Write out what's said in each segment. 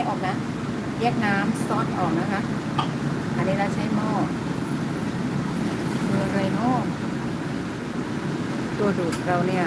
ให้ออกนะ แยกน้ำซอสออกนะคะ อันนี้เราใช้หม้อคืออไรเนาะตัวดูดเราเนี่ย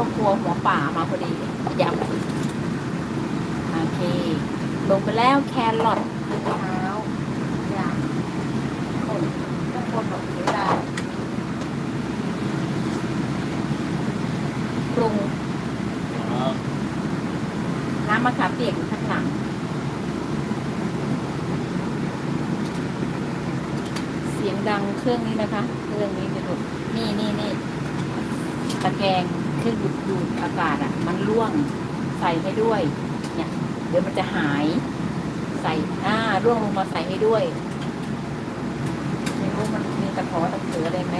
ครอบครัวหัวป่ามาพอดียำโอเค ลงไปแล้วแครอทเท้ายำคนต้องคนแบบเสียดายปรุง อ่า น้ำมะขามเปียกอยู่ข้างหลัง เสียงดังเครื่องนี้นะคะ เครื่องนี้จะถูกนี่นี่นี่ตะแกรงเครื่องดูดดูดอากาศอะ มันร่ วง ใส่ให้ด้วย เนี่ย เดี๋ยวมันจะหาย ใส่อ่าร่วงลงมาใส่ให้ด้วยไม่รู้มันมีตะขอตะเขืออะไรไหม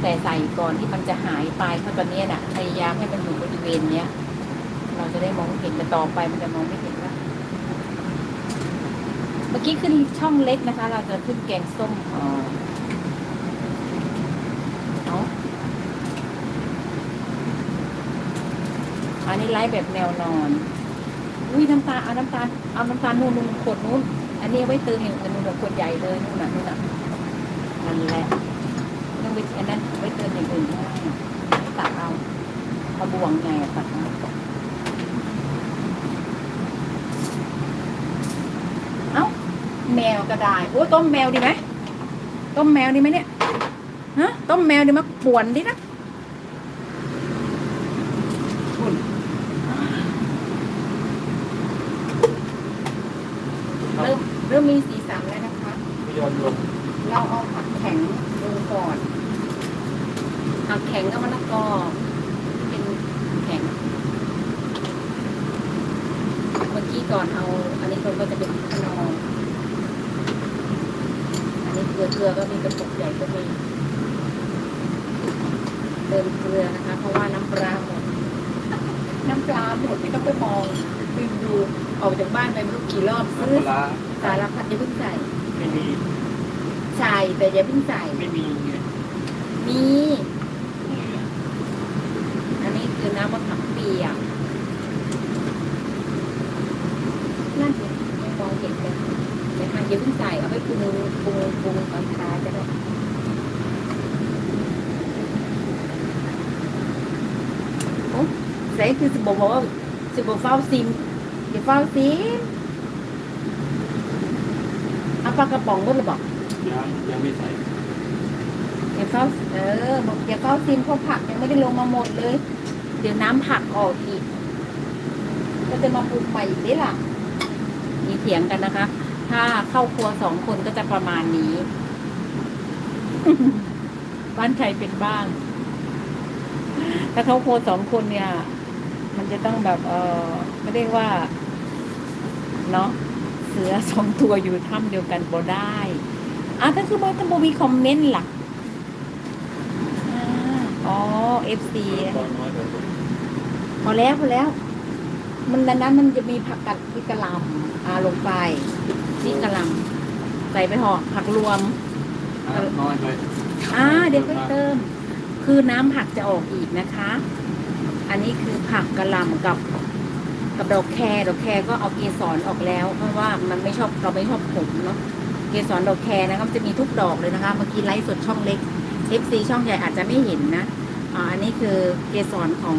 แต่ใส่ก่อนที่มันจะหายไปเพราะตอนนี้น่ะพยายามให้มันอยู่บริเวณเนี้ย เราจะได้มองเห็นแต่ต่อไปมันจะมองไม่เห็นว่าเมื่อกี้ขึ้นช่องเล็กนะคะ เราจะขึ้นแกงส้มอ๋อาอั นนี้ไลฟ์แบบแนวนอน อุ้ยน้ำตาลเอาน้ำตาลเอาน้ำตาลนู่นนู่นขวดนู้นอันนี้เอาไว้เติมอย่างอื่นนู่นขวดใหญ่เลยนู่นน่ะนู่นน่ะนั่นแหละต้องไปอันนั้นไว้เติมอย่างอื่นตักเอาเอาบ่วงไงตักเอาเอ้าแมวก็ได้โอ้ต้มแมวดีไหมต้มแมวดีไหมเนี่ยฮะต้มแมวดีไหมป่วนดินะ คุณ เริ่มเริ่มมีสีสันแล้วนะคะ ไม่ยอมลง เราเอาผักแข็งลงก่อน ผักแข็งก็มะละกอเป็นแข็ง เมื่อ กี้ก่อนเอาอันนี้เราก็จะเป็นขนองอันนี้เกลือเกลือก็มีกระปุกใหญ่ก็มีเติมเกลือนะคะ เพราะว่าน้ำปลาหมดน้ำปลาหมดไม่ต้องไปมองดึงดูออกจากบ้านไปไม่รู้กี่รอบซื้อน้ำปลาสารพัดอย่าเพิ่งใส่ไม่มีใส่แต่อย่าเพิ่งใส่ไม่มีไงมีนี่นะอันนี้คือน้ำมะขามเปียกนั่นสิไม่มองเห็นเลยเดี๋ยวมันอย่า เพิ่งใส่เอาไปปรุงปรุงปรุงตอนท้ายก็ได้โอ้ใส่คือสิบอกว่าสิบอกเฝ้าซิมอย่าเฝ้าซิมเอาปลากระป๋องก็เลยบอกยังยังไม่ใส่อย่าเฝ้าเออบอกอย่าเฝ้าซิมเพราะผักยังไม่ได้ลงมาหมดเลย เดี๋ยวน้ำผักออกอีก ก็จะมาปรุงใหม่อีกได้ล่ะมีเถียงกันนะคะ ถ้าเข้าครัวสองคนก็จะประมาณนี้ บ้านใครเป็นบ้าง ถ้าเข้าครัวสองคนเนี่ย มันจะต้องแบบเออไม่ได้ว่า เนาะเสือสองตัวอยู่ถ้ำเดียวกันบ่ได้อะถ้าคือว่าถ้าบ่มีคอมเมนต์ล่ะอ่าอ๋อเอฟซีตอนน้อยกว่าผมพอแล้วพอแล้ว มันดังนั้นมันจะมีผักกัดพริกกะหล่ำอ่าลงไป พริกกะหล่ำใส่ไปห่อผักรวม อะน้อยไปอ่าเดี๋ยวค่อยเติม คือน้ำผักจะออกอีกนะคะ อันนี้คือผักกะหล่ำกับ กับดอกแครดอกแครก็เอาเกสรออกแล้ว เพราะว่ามันไม่ชอบเราไม่ชอบขมเนาะเกสรดอกแครนะคะมันจะมีทุกดอกเลยนะคะ เมื่อกี้ไลฟ์สดช่องเล็ก FC ช่องใหญ่อาจจะไม่เห็นนะอ่าอันนี้คือเกสรของ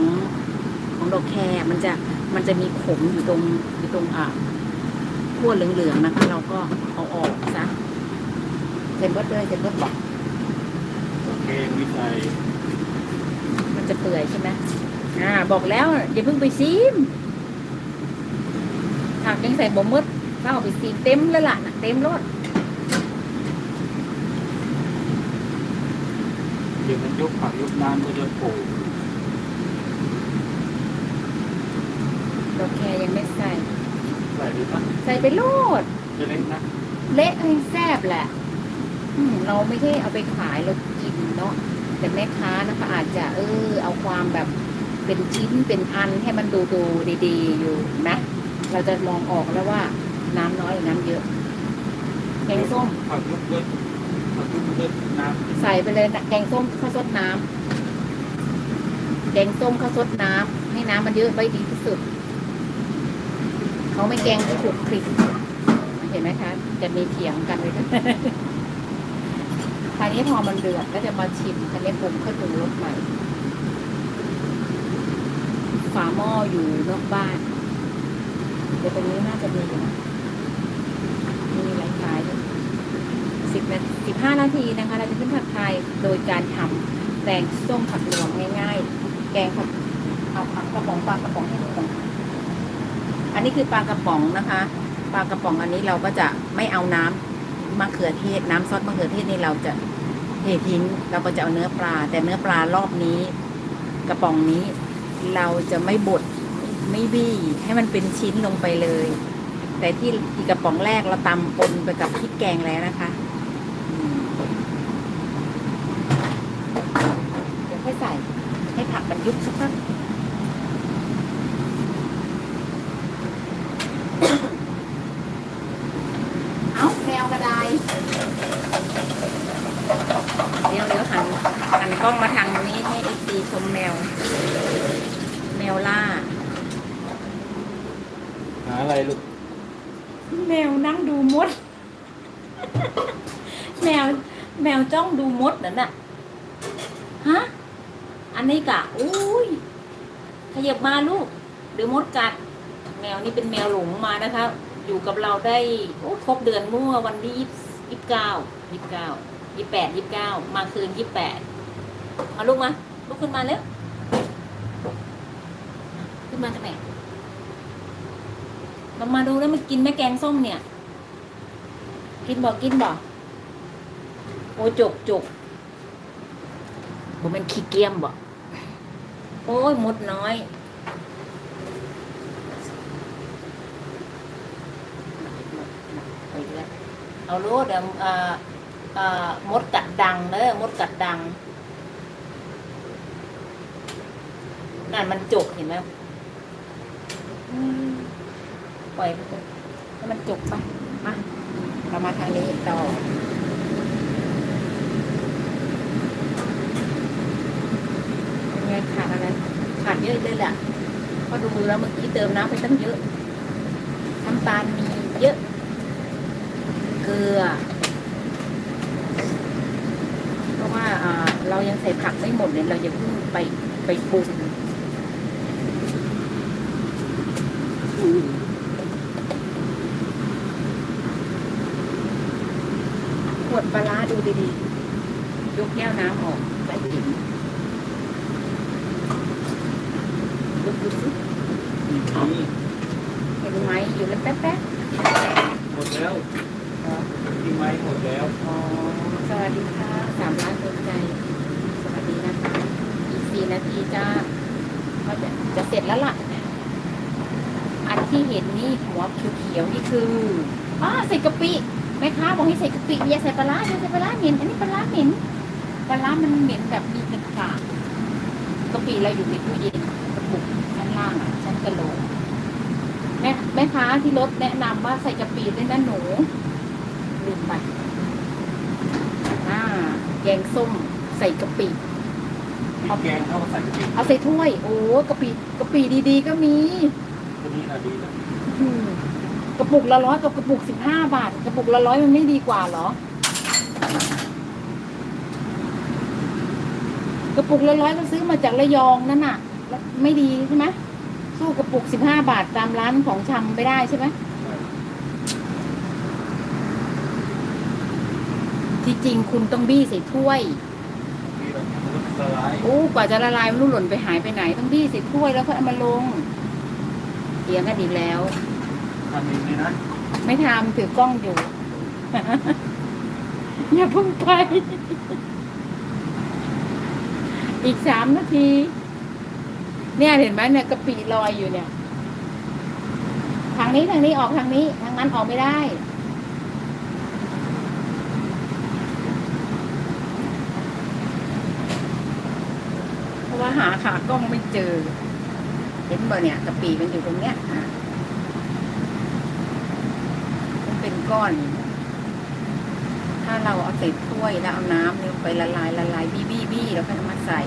ของดอกแครมันจะมันจะมีขมอยู่ตรงอยู่ตรงอ่า ขั้วเหลืองๆนะคะ เราก็เอาออกซะเสร็จเบิดเลยเสร็จเบิดบอกโอเคไม่ใส่มันจะเปื่อยใช่ไหมอ่า บอกแล้วอย่าเพิ่งไปซีมผักยังใส่บ่มดถ้าเอาไปซีมเต็มแล้วล่ะน่ะเต็มรถเดี๋ยวมันยกผักยกน้ำก็จะโผล่ดอกแครยังไม่ใส่ใส่ ดีปะใส่ไปโลดจะเล็กนะเละให้แซ่บแหละ อืมเราไม่ใช่เอาไปขายเรากินเนาะแต่แม่ค้านะคะอาจจะ เออ เอาความแบบเป็นชิ้นเป็นอันให้มันดูดูดีๆอยู่นะเราจะมองออกแล้วว่า น้ำน้อยหรือน้ำเยอะแกงส้มผักยกเลิกผักยกเลิกน้ำใส่ไปเลยนะแกงส้มข้าวซดน้ำแกงส้มข้าวซดน้ำให้น้ำมันเยอะไว้ดีที่สุด เขาไม่แกงขลุกคลิกเห็นไหมคะ จะมีเถียงกันเลยคราวนี้พอมันเดือดก็จะมาชิมคันนี้ปรุงค่อยปรุงรสใหม่ ฝาหม้ออยู่นอกบ้าน เดี๋ยวตรงนี้น่าจะมีอยู่มีหลายขายอยู่สิบนาทีสิบห้านาทีนะคะ เราจะขึ้นผัดไทยโดยการทำแกงส้มผักรวมง่ายๆ แกงผักเอาผักกระป๋องปลากระป๋องให้ดูก่อน อันนี้คือปลากระป๋องนะคะปลากระป๋องอันนี้เราก็จะไม่เอาน้ำมะเขือเทศ น้ำซอสมะเขือเทศนี่เราจะเททิ้งเราก็จะเอาเนื้อปลา แต่เนื้อปลารอบนี้ กระป๋องนี้ เราจะไม่บดไม่บี้ให้มันเป็นชิ้นลงไปเลย แต่ที่อีกกระป๋องแรกเราตำปนไปกับพริกแกงแล้วนะคะเดี๋ยวค่อยใส่ให้ผักมันยุบสักพักเอาแมวกระไดเดี๋ยวเดี๋ยวหันหัน กล้องมาทางนี้ให้เอซีชมแมว แมวล่า หาอะไรลูกแมวนั่งดูมด แมวแมวจ้องดูมดนั่นน่ะฮะอันนี้กะอุ้ยขยับมาลูกเดี๋ยวมดกัด แมวนี่เป็นแมวหลงมานะคะ อยู่กับเราได้โอ้ครบเดือนมั่ววันที่ยี่สิบเก้ายี่สิบเก้ายี่แปดยี่เก้ามาคืนยี่แปด มาลูกมาลุกขึ้นมาเร็วขึ้นมาจากไหนลงมาดูแล้วมันกินไหมแกงส้มเนี่ย กินบอกกินบอกโอ้จุกจุกผมเป็นขี้เกียมบอกโอ้ยมดน้อยเอารู้เดี๋ยวเออเอ่อมดกัดดังเนอมดกัดดัง นั่นมันจุกเห็นไหมปล่อยไปเถอะให้มันจุกไปมาเรามาทางนี้ต่อเป็นไงขาดอะไรขาดเยอะเลยแหละเพราะดูแล้วเมื่อกี้เติมน้ำไปตั้งเยอะน้ำตาลมีเยอะ เกลือ เพราะว่าเรายังใส่ผักไม่หมดเนี่ยเราจะเพิ่งไปไปปรุงขวดปลาร้า ดูดีๆยกแก้วน้ำออกใส่ถุงยกดูสินี่เห็นไหมอยู่แล้วแป๊ะหมดแล้วๆเหรอที่ไม้หมดแล้ว อ๋อสวัสดีค่ะสามล้านดวงใจ สวัสดีนะคะ อีกสี่นาทีจ้าก็จะจะเสร็จแล้วล่ะ อันที่เห็นนี่หัวเขียวๆนี่คืออ้าใส่กะปิแม่ค้าบอกให้ใส่กะปิอย่าใส่ปลาร้าอย่าใส่ปลาร้าเหม็นอันนี้ปลาร้าเหม็นปลาร้ามันเหม็นแบบมีกระกากกะปิเราอยู่ในตู้เย็นกระปุกชั้นล่างอะชั้นกระโหลกแม่แม่ค้าที่รถแนะนำว่าใส่กะปิด้วยนะหนูลืมไปอ่าแกงส้มใส่กะปิพริกแกงเข้ามาใส่กะปิเอาใส่ถ้วย โอ้กะปิกะปิดีๆ ก็มีตัวนี้น่ะดีนะอืม กระปุกละร้อยกับกระปุกสิบห้าบาท กระปุกละร้อยมันไม่ดีกว่าเหรอ กระปุกละร้อยก็ซื้อมาจากระยองนั่นน่ะแล้วไม่ดีใช่ไหมสู้กระปุกสิบห้าบาทตามร้านของชำไม่ได้ใช่ไหมที่จริงคุณต้องบี้ใส่ถ้วยนี่แบบมันสลายโอ้กว่าจะละลายไม่รู้หล่นไปหายไปไหน ต้องบี้ใส่ถ้วยแล้วก็เอามาลงเถียงกันอีกแล้ว ทำเองเลยนะไม่ทำถือกล้องอยู่ อย่าเพิ่งไป อีกสามนาที เนี่ยเห็นไหมเนี่ยกะปิลอยอยู่เนี่ย ทางนี้ทางนี้ออกทางนี้ ทางนั้นออกไม่ได้ เพราะว่าหาขากล้องไม่เจอ เห็นบ่เนี่ยกะปิมันอยู่ตรงเนี้ยอะ มัน เป็นก้อน ถ้าเราเอาใส่ถ้วยแล้วเอาน้ำเนี่ยไปละลายละลายบี้บี้บี้แล้วก็มาใส่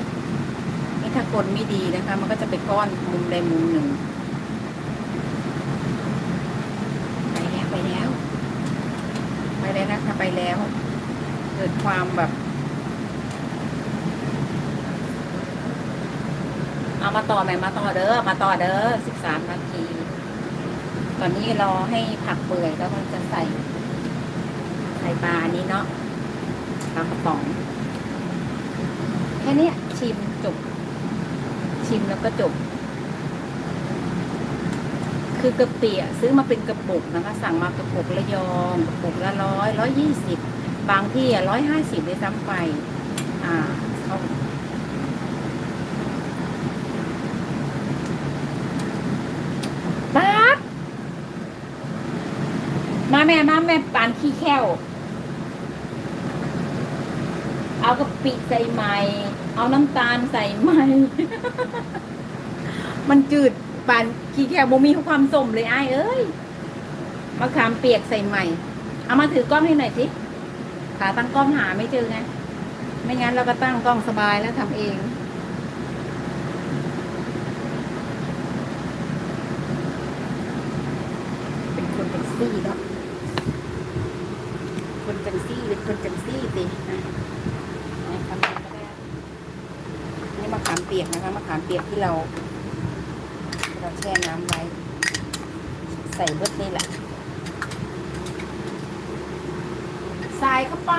นี่ถ้ากลไม่ดีนะคะ มันก็จะไปก้อนมุมใดมุมหนึ่งไปแล้วไปแล้ว ไปแล้วนะคะไปแล้ว เกิดความแบบเอามาต่อไหมมาต่อเด้อมาต่อเด้อสิบสามนาที ตอนนี้รอให้ผักเปื่อยแล้วมันจะใส่ใส่ปลาอันนี้เนาะปลากระป๋อง แค่นี้ชิมจบ ชิมแล้วก็จบ คือกระปิอซื้อมาเป็นกระปุกนะคะ สั่งมากระปุกละยองกระปุกละร้อยร้อยยี่สิบบางที่อะร้อยห้าสิบเลยซ้ำไป อ่าเขาด มา แม่มาแม่ปานขี้แค้วเอากะปิใส่ใหม่เอาน้ำตาลใส่ใหม่มันจืดปานขี้แค้วบ่มีความสมเลยไอ้เอ้ยมะขามเปียกใส่ใหม่ เอามาถือกล้องให้หน่อยสิขาตั้งกล้องหาไม่เจอไง ไม่งั้นเราก็ตั้งกล้องสบายแล้วทำเองเป็นคนเป็นซี่เนาะ คนจังซี่เป็นคนจังซี่สินะนะทำอะไรก็ได้นี่มะขามเปียกียกที่เรา เราแช่น้ำไว้ ใส่เบิดนี่แหละ ใส่เข้าไป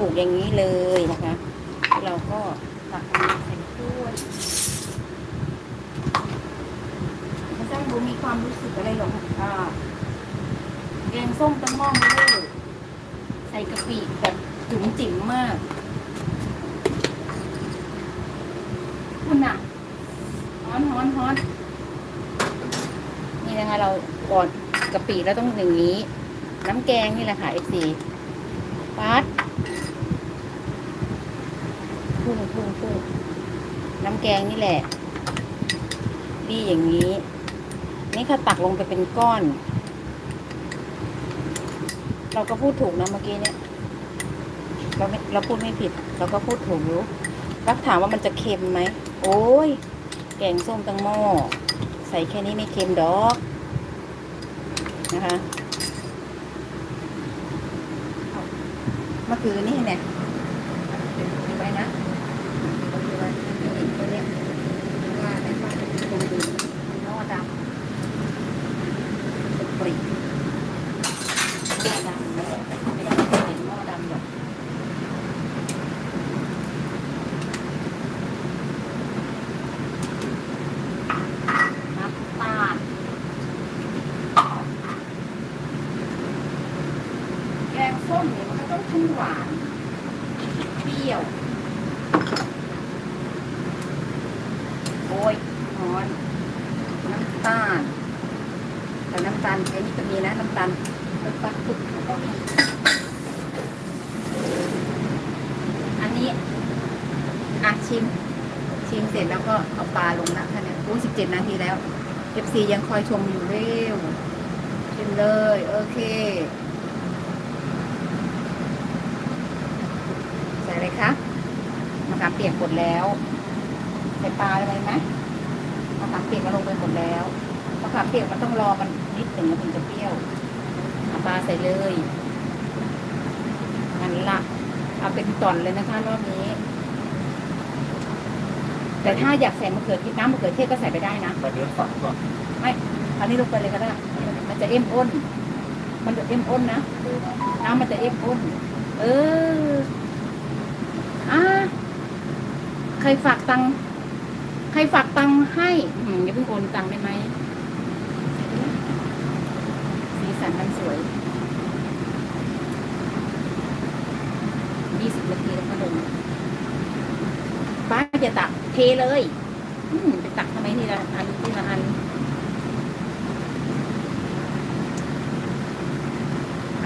ปิเนี่ยกอย่างนี้เลยนะคะ เราก็ตักน้ำใส่ถ้วยไม่ใช่บูมีความรู้สึกอะไรหรอกค่ะแกงส้มตะม่อมเลยใส่กะปิแบบจุ๋มจิ๋มมาก คุณน่ะฮ้อนฮ้อนฮ้อนนี่นะคะเราก่อนกะปิแล้วต้องอย่างนี้ น้ำแกงนี่แหละค่ะ FC ปัดพุ่งพุ่งพุ่ง น้ำแกงนี่แหละดีอย่างนี้ นี่ค่ะตักลงไปเป็นก้อน เราก็พูดถูกนะเมื่อกี้เนี่ย เราไม่เราพูดไม่ผิด เราก็พูดถูกอยู่รักถามว่ามันจะเค็มไหม โอ้ย แกงส้มตังหม้อใส่แค่นี้ไม่เค็มดอก นะคะมื่อคืนนี่เนี่ยดูไว้นะดูไว้นี่ตัวเนี้ยว่าในบ้านเป็นคนดูหม้อดำเป็นปริหม้อดำนะไม่ได้เห็นหม้อดำหรอก น้ำตาลแกงส้มเนหวาน เปรี้ยว โอ้ยร้อน น้ำตาล แต่น้ำตาลไอ้นี่ก็มีนะน้ำตาลปึ๊บปั๊บปึ๊บแล้วก็มีอันนี้อะชิม ชิมเสร็จแล้วก็เอาปลาลงนะท่านเนี่ยอู้สิบเจ็ดนาทีแล้ว FC ยังคอยชมอยู่เร็วชิมเลย โอเค ส่อะไรคะมะขามเปียกหมดแล้วใส่ปลาอะไรไหมมะขามเปียกก็ลงไปหมดแล้วมะขามเปียกมันต้องรอมันนิดหนึ่งมันถึงจะเปรี้ยวเอาปลาใส่เลยงั้นละเอาเป็นตอนเลยนะคะรอบนี้ แต่ถ้าอยากใส่มะเขือเทศน้ำมะเขือเทศก็ใส่ไปได้นะมาเดือดฝักก่อนอันนี้ลงไปเลยก็ได้มันจะเอ็มอ้น มันจะเอ็มอ้นนะน้ำมันจะเอ็มอ้น เออ อ่าใครฝากตังค์ใครฝากตังค์ให้อืมอย่าเพิ่งโอนตังค์ได้ไหมสีสันมันสวยยี่สิบนาทีแล้วก็ลงป้าจะตักเทเลยอืมไปตักทำไมที่ละอันที่ละอัน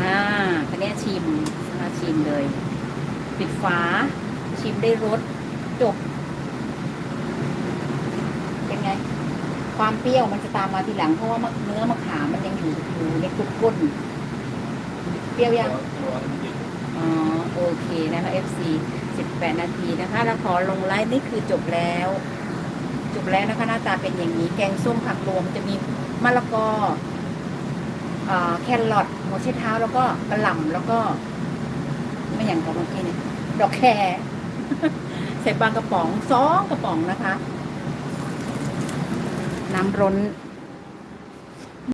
อ่าคันนี้ชิมนะคะชิมเลย ปิดฝา ชิมได้รสจบ เป็นไง ความเปรี้ยวมันจะตามมาทีหลังเพราะว่ามะเนื้อมะขามมันยังอยู่อยู่ในกรุบก้นเปรี้ยวยังอ๋อโอเคนะคะ FC 18 นาทีนะคะ แล้วขอลงไลฟ์นี่คือจบแล้ว จบแล้วนะคะหน้าตาเป็นอย่างนี้ แกงส้มผักรวมจะมีมะละกอเอ่อแครอทหัวไชเท้าแล้วก็กระหล่ำแล้วก็ ไม่อย่างของเมื่อกี้เนี่ยดอกแคร ใส่ปลากระป๋องสองกระป๋องนะคะ น้ำร้น